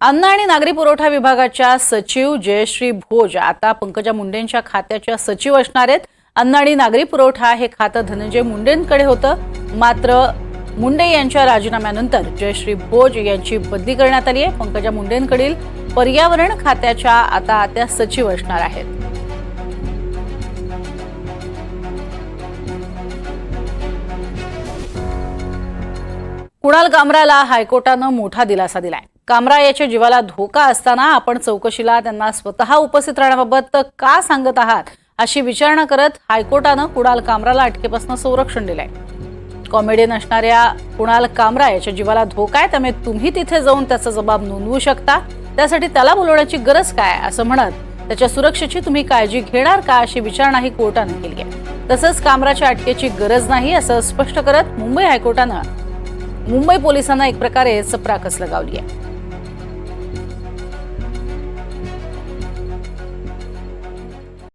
अन्न आणि नागरी पुरवठा विभागाच्या सचिव जयश्री भोज आता पंकजा मुंडेंच्या खात्याच्या सचिव असणार आहेत. अन्न आणि नागरी पुरवठा हे खातं धनंजय मुंडेंकडे होतं. मात्र मुंडे यांच्या राजीनाम्यानंतर जयश्री भोज यांची बदली करण्यात आली आहे. पंकजा मुंडेंकडील पर्यावरण खात्याच्या आता त्या सचिव असणार आहेत. कुणाल कामराला हायकोर्टानं मोठा दिलासा दिलाय. कामरा याच्या जीवाला धोका असताना आपण चौकशीला त्यांना स्वतः उपस्थित राहण्याबाबत का सांगत आहात अशी विचारणा करत हायकोर्टानं कुणाल कामराला अटकेपासून संरक्षण दिलंय. कॉमेडियन असणाऱ्या कुणाल कामरा याच्या जीवाला धोका आहे त्यामुळे तुम्ही तिथे जाऊन त्याचा जबाब नोंदवू शकता. त्यासाठी त्याला बोलवण्याची गरज काय असं म्हणत त्याच्या सुरक्षेची तुम्ही काळजी घेणार का अशी विचारणाही कोर्टानं केली आहे. तसंच कामराच्या अटकेची गरज नाही असं स्पष्ट करत मुंबई हायकोर्टानं मुंबई पोलिसांना एक प्रकारे चपराकस लगावली आहे.